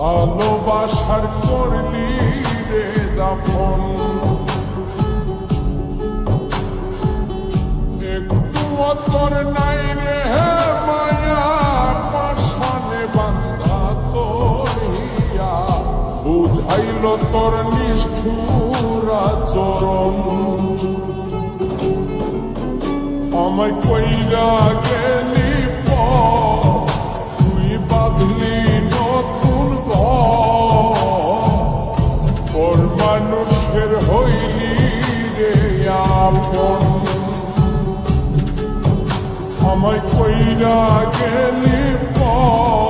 ভালোবাসার করলি রে দাফন। একটু অতর নাই রে মায়া পাশানে বান্ধা তোর হিয়া বুঝাইল তোর নিষ্ঠুরা চরণ। আমায় কইরা গেলি আপন আমায় কইরা গেলি পর,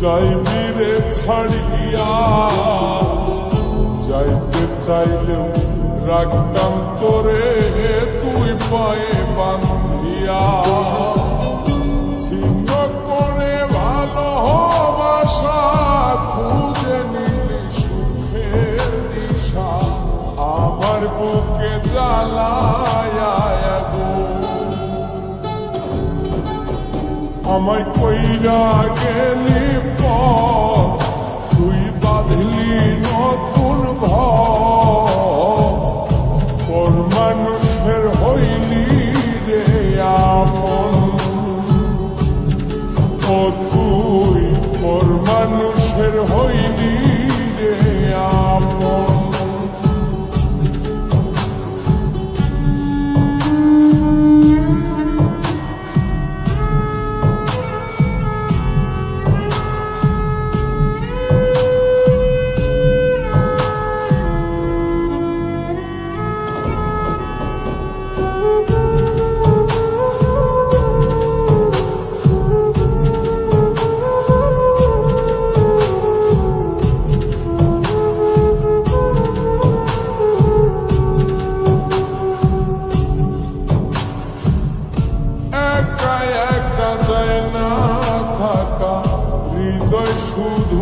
যাইবি রে ছাড়িয়া, যাইতে চাইলেও রাখতাম তোরে তুই পায়ে বান্ধিয়া। ছিন্ন করে ভালোবাসা খুঁজে নিলি সুখের দিশা। আমার বুকে জ্বালায় আমায় কইরা গেলি তুই বাঁধলি নতুন ভর মানুষের হইলি রে আপন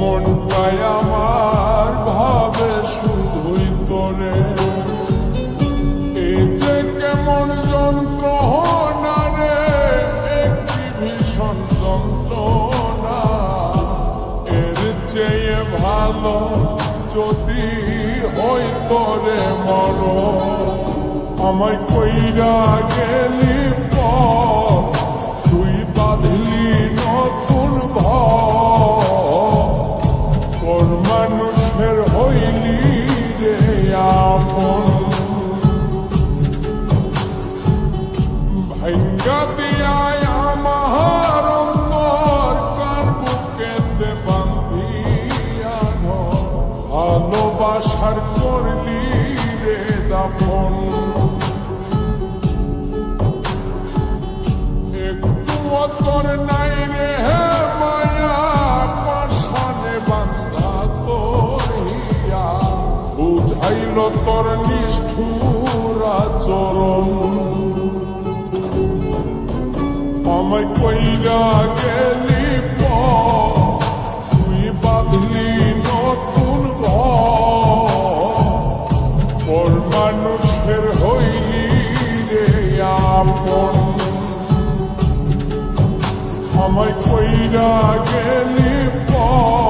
মনটাই আমার, ভাবে শুধুই করে। এই যে কেমন যন্ত্রণা রে, একটি ভীষণ যন্ত্রণা। এর চেয়ে ভালো যদি হই তোরে মর আমায় কইরা গেলি পর মানুষের হইলি রে আপন। ভাঙ্গা দিয়ায় আমার অন্তর কার বুকেতে বান্ধিয়া ভালোবাসার করলি রে দাফন একটু তোর নাই রে হে তোর নিষ্ঠুরা চরণ। আমায় কইরা গেলি তুই বাঁধলি নতুন পর মানুষের হইলি রে আপন? আমায় কইরা গেলি পর